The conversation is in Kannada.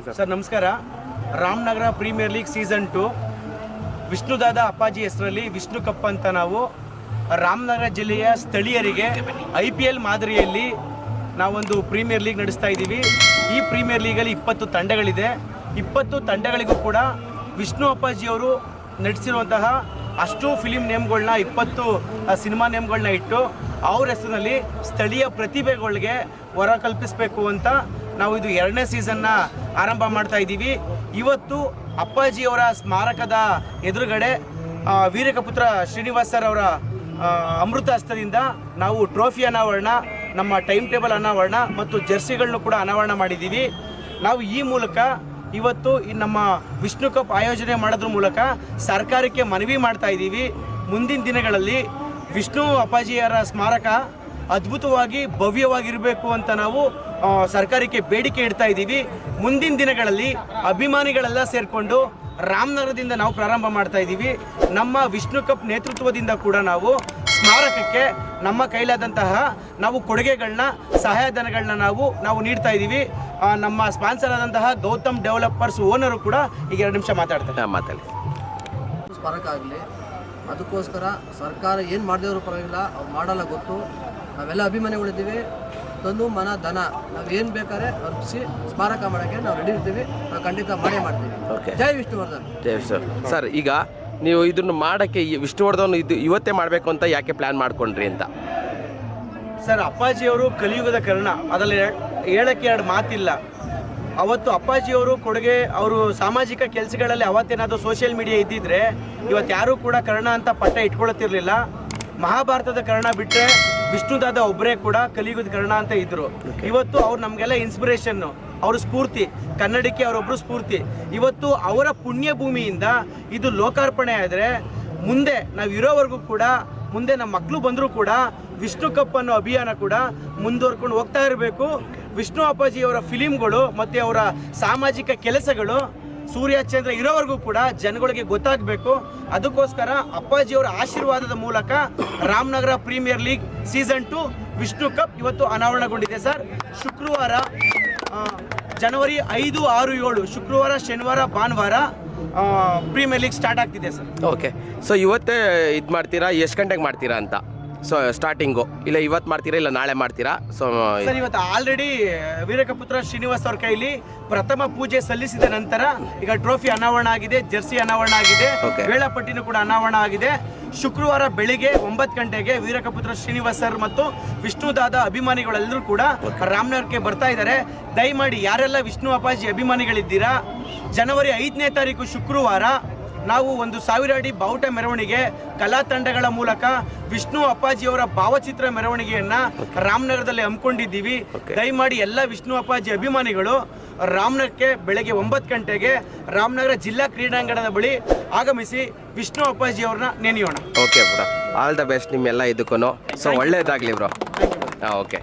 ಸರ್, ನಮಸ್ಕಾರ. Ramanagara premier league season two. Vishnudada Appaji ಹೆಸರಲ್ಲಿ ವಿಷ್ಣು ಕಪ್ ಅಂತ ನಾವು ರಾಮನಗರ ಜಿಲ್ಲೆಯ ಸ್ಥಳೀಯರಿಗೆ ಐ ಪಿ ಎಲ್ ಮಾದರಿಯಲ್ಲಿ ನಾವೊಂದು ಪ್ರೀಮಿಯರ್ ಲೀಗ್ ನಡೆಸ್ತಾ ಇದ್ದೀವಿ. ಈ ಪ್ರೀಮಿಯರ್ ಲೀಗಲ್ಲಿ ಇಪ್ಪತ್ತು ತಂಡಗಳಿದೆ. ಇಪ್ಪತ್ತು ತಂಡಗಳಿಗೂ ಕೂಡ ವಿಷ್ಣು ಅಪ್ಪಾಜಿಯವರು ನಡೆಸಿರುವಂತಹ ಅಷ್ಟು ಫಿಲಿಮ್ ನೇಮ್ಗಳನ್ನ ಇಪ್ಪತ್ತು ಸಿನಿಮಾ ನೇಮ್ಗಳನ್ನ ಇಟ್ಟು ಅವ್ರ ಹೆಸರಿನಲ್ಲಿ ಸ್ಥಳೀಯ ಪ್ರತಿಭೆಗಳಿಗೆ ಹೊರ ಕಲ್ಪಿಸಬೇಕು ಅಂತ ನಾವು ಇದು ಎರಡನೇ ಸೀಸನ್ನ ಆರಂಭ ಮಾಡ್ತಾ ಇದ್ದೀವಿ. ಇವತ್ತು ಅಪ್ಪಾಜಿಯವರ ಸ್ಮಾರಕದ ಎದುರುಗಡೆ ವೀರಕಪುತ್ರ ಶ್ರೀನಿವಾಸ್ ಸರ್ ಅವರ ಅಮೃತ ಹಸ್ತದಿಂದ ನಾವು ಟ್ರೋಫಿ ಅನಾವರಣ ನಮ್ಮ ಟೈಮ್ ಟೇಬಲ್ ಅನಾವರಣ ಮತ್ತು ಜರ್ಸಿಗಳನ್ನು ಕೂಡ ಅನಾವರಣ ಮಾಡಿದ್ದೀವಿ. ನಾವು ಈ ಮೂಲಕ ಇವತ್ತು ನಮ್ಮ ವಿಷ್ಣು ಕಪ್ ಆಯೋಜನೆ ಮಾಡೋದ್ರ ಮೂಲಕ ಸರ್ಕಾರಕ್ಕೆ ಮನವಿ ಮಾಡ್ತಾ ಇದ್ದೀವಿ. ಮುಂದಿನ ದಿನಗಳಲ್ಲಿ ವಿಷ್ಣು ಅಪ್ಪಾಜಿಯರ ಸ್ಮಾರಕ ಅದ್ಭುತವಾಗಿ ಭವ್ಯವಾಗಿರಬೇಕು ಅಂತ ನಾವು ಸರ್ಕಾರಕ್ಕೆ ಬೇಡಿಕೆ ಇಡ್ತಾ ಇದ್ದೀವಿ. ಮುಂದಿನ ದಿನಗಳಲ್ಲಿ ಅಭಿಮಾನಿಗಳೆಲ್ಲ ಸೇರಿಕೊಂಡು ರಾಮನಗರದಿಂದ ನಾವು ಪ್ರಾರಂಭ ಮಾಡ್ತಾ ಇದ್ದೀವಿ. ನಮ್ಮ ವಿಷ್ಣು ಕಪ್ ನೇತೃತ್ವದಿಂದ ಕೂಡ ನಾವು ಸ್ಮಾರಕಕ್ಕೆ ನಮ್ಮ ಕೈಲಾದಂತಹ ನಾವು ಕೊಡುಗೆಗಳನ್ನ ಸಹಾಯಧನಗಳನ್ನ ನಾವು ನಾವು ನೀಡ್ತಾ ಇದ್ದೀವಿ. ನಮ್ಮ ಸ್ಪಾನ್ಸರ್ ಆದಂತಹ ಗೌತಮ್ ಡೆವಲಪರ್ಸ್ ಓನರು ಕೂಡ ಈಗ ಎರಡು ನಿಮಿಷ ಮಾತಾಡ್ತಾರೆ. ಮಾತಾಡಿ. ಸ್ಮಾರಕ ಆಗಲಿ ಅದಕ್ಕೋಸ್ಕರ ಸರ್ಕಾರ ಏನು ಮಾಡಿದವರು ಪರವಾಗಿಲ್ಲ ಅವ್ರು ಮಾಡಲ್ಲ ಗೊತ್ತು. ನಾವೆಲ್ಲ ಅಭಿಮಾನಿಗಳಿದ್ದೀವಿ. ತಂದು ಮನ ಧನ ನಾವು ಏನು ಬೇಕಾದ್ರೆ ಅರ್ಪಿಸಿ ಸ್ಮಾರಕ ಮಾಡೋಕ್ಕೆ ನಾವು ರೆಡಿ ಇರ್ತೀವಿ. ನಾವು ಖಂಡಿತ ಮಾಡೇ ಮಾಡ್ತೀವಿ. ಓಕೆ ಜೈ ವಿಷ್ಣುವರ್ಧನ್. ಜೈ ಸರ್ ಸರ್ ಈಗ ನೀವು ಇದನ್ನು ಮಾಡೋಕ್ಕೆ ಈ ವಿಷ್ಣುವರ್ಧನ್ ಇದು ಇವತ್ತೇ ಮಾಡಬೇಕು ಅಂತ ಯಾಕೆ ಪ್ಲ್ಯಾನ್ ಮಾಡ್ಕೊಂಡ್ರಿ ಅಂತ? ಸರ್ ಅಪ್ಪಾಜಿಯವರು ಕಲಿಯುಗದ ಕರ್ಣ. ಅದರಲ್ಲಿ ಹೇಳಕ್ಕೆ ಎರಡು ಮಾತಿಲ್ಲ. ಅವತ್ತು ಅಪ್ಪಾಜಿಯವರು ಕೊಡುಗೆ ಅವರು ಸಾಮಾಜಿಕ ಕೆಲಸಗಳಲ್ಲಿ ಅವತ್ತೇನಾದರೂ ಸೋಷಿಯಲ್ ಮೀಡಿಯಾ ಇದ್ದಿದ್ರೆ ಇವತ್ತು ಯಾರೂ ಕೂಡ ಕರ್ಣ ಅಂತ ಪಟ್ಟ ಇಟ್ಕೊಳ್ತಿರ್ಲಿಲ್ಲ. ಮಹಾಭಾರತದ ಕರ್ಣ ಬಿಟ್ಟರೆ ವಿಷ್ಣುದಾದ ಒಬ್ಬರೇ ಕೂಡ ಕಲಿಯುಗದ ಕರ್ಣ ಅಂತ ಇದ್ರು. ಇವತ್ತು ಅವ್ರು ನಮಗೆಲ್ಲ ಇನ್ಸ್ಪಿರೇಷನ್ನು ಅವ್ರ ಸ್ಫೂರ್ತಿ ಕನ್ನಡಕ್ಕೆ ಅವರೊಬ್ಬರು ಸ್ಫೂರ್ತಿ. ಇವತ್ತು ಅವರ ಪುಣ್ಯ ಭೂಮಿಯಿಂದ ಇದು ಲೋಕಾರ್ಪಣೆ ಆದರೆ ಮುಂದೆ ನಾವು ಇರೋವರೆಗೂ ಕೂಡ ಮುಂದೆ ನಮ್ಮ ಮಕ್ಕಳು ಬಂದರೂ ಕೂಡ ವಿಷ್ಣು ಕಪ್ ಅನ್ನೋ ಅಭಿಯಾನ ಕೂಡ ಮುಂದುವರ್ಕೊಂಡು ಹೋಗ್ತಾ ಇರಬೇಕು. ವಿಷ್ಣು ಅಪ್ಪಾಜಿಯವರ ಫಿಲಿಮ್ಗಳು ಮತ್ತು ಅವರ ಸಾಮಾಜಿಕ ಕೆಲಸಗಳು ಸೂರ್ಯ ಚಂದ್ರ ಇರೋವರೆಗೂ ಕೂಡ ಜನಗಳಿಗೆ ಗೊತ್ತಾಗಬೇಕು. ಅದಕ್ಕೋಸ್ಕರ ಅಪ್ಪಾಜಿಯವರ ಆಶೀರ್ವಾದದ ಮೂಲಕ Ramanagara premier league season two Vishnu cup ಇವತ್ತು ಅನಾವರಣಗೊಂಡಿದೆ ಸರ್. ಶುಕ್ರವಾರ ಜನವರಿ ಐದು, ಆರು, ಏಳು, ಶುಕ್ರವಾರ, ಶನಿವಾರ, ಭಾನುವಾರ ಪ್ರೀಮಿಯರ್ ಲೀಗ್ ಸ್ಟಾರ್ಟ್ ಆಗ್ತಿದೆ ಸರ್. ಓಕೆ. ಸೊ ಇವತ್ತೇ ಇದು ಮಾಡ್ತೀರಾ? ಎಷ್ಟು ಗಂಟೆಗೆ ಮಾಡ್ತೀರಾ ಅಂತ? ಸೊ ಸ್ಟಾರ್ಟಿಂಗು ಇಲ್ಲ ಇವತ್ತು ಮಾಡ್ತೀರಾ ಇಲ್ಲ ನಾಳೆ ಮಾಡ್ತೀರಾ? ಸೊ ಸರ್ ಇವತ್ತು ಆಲ್ರೆಡಿ ವೀರಕಪುತ್ರ ಶ್ರೀನಿವಾಸ್ ಅವ್ರ ಕೈಲಿ ಪ್ರಥಮ ಪೂಜೆ ಸಲ್ಲಿಸಿದ ನಂತರ ಈಗ ಟ್ರೋಫಿ ಅನಾವರಣ ಆಗಿದೆ ಜರ್ಸಿ ಅನಾವರಣ ಆಗಿದೆ. ವೇಳಾಪಟ್ಟಿನೂ ಕೂಡ ಅನಾವರಣ ಆಗಿದೆ. ಶುಕ್ರವಾರ ಬೆಳಿಗ್ಗೆ ಒಂಬತ್ತು ಗಂಟೆಗೆ ವೀರಕಪುತ್ರ ಶ್ರೀನಿವಾಸ್ ಸರ್ ಮತ್ತು ವಿಷ್ಣುದಾದ ಅಭಿಮಾನಿಗಳೆಲ್ಲರೂ ಕೂಡ ರಾಮನಗರಕ್ಕೆ ಬರ್ತಾ ಇದ್ದಾರೆ. ದಯಮಾಡಿ ಯಾರೆಲ್ಲ ವಿಷ್ಣು ಅಪ್ಪಾಜಿ ಅಭಿಮಾನಿಗಳಿದ್ದೀರಾ? ಜನವರಿ ಐದನೇ ತಾರೀಕು ಶುಕ್ರವಾರ ನಾವು ಒಂದು ಸಾವಿರ ಅಡಿ ಬಾವುಟ ಮೆರವಣಿಗೆ ಕಲಾ ತಂಡಗಳ ಮೂಲಕ ವಿಷ್ಣು ಅಪ್ಪಾಜಿಯವರ ಭಾವಚಿತ್ರ ಮೆರವಣಿಗೆಯನ್ನ ರಾಮನಗರದಲ್ಲಿ ಹಮ್ಮಿಕೊಂಡಿದ್ದೀವಿ. ದಯಮಾಡಿ ಎಲ್ಲ ವಿಷ್ಣು ಅಪ್ಪಾಜಿ ಅಭಿಮಾನಿಗಳು ರಾಮನಗರಕ್ಕೆ ಬೆಳಗ್ಗೆ ಒಂಬತ್ತು ಗಂಟೆಗೆ ರಾಮನಗರ ಜಿಲ್ಲಾ ಕ್ರೀಡಾಂಗಣದ ಬಳಿ ಆಗಮಿಸಿ ವಿಷ್ಣು ಅಪ್ಪಾಜಿಯವ್ರನ್ನ ನೆನೆಯೋಣ. Okay bro all the best ನಿಮ್ಮೆಲ್ಲ ಇದಕ್ಕೂ ಸೊ ಒಳ್ಳೇದಾಗಲಿ ಬ್ರೋ ಹಾಂ ಓಕೆ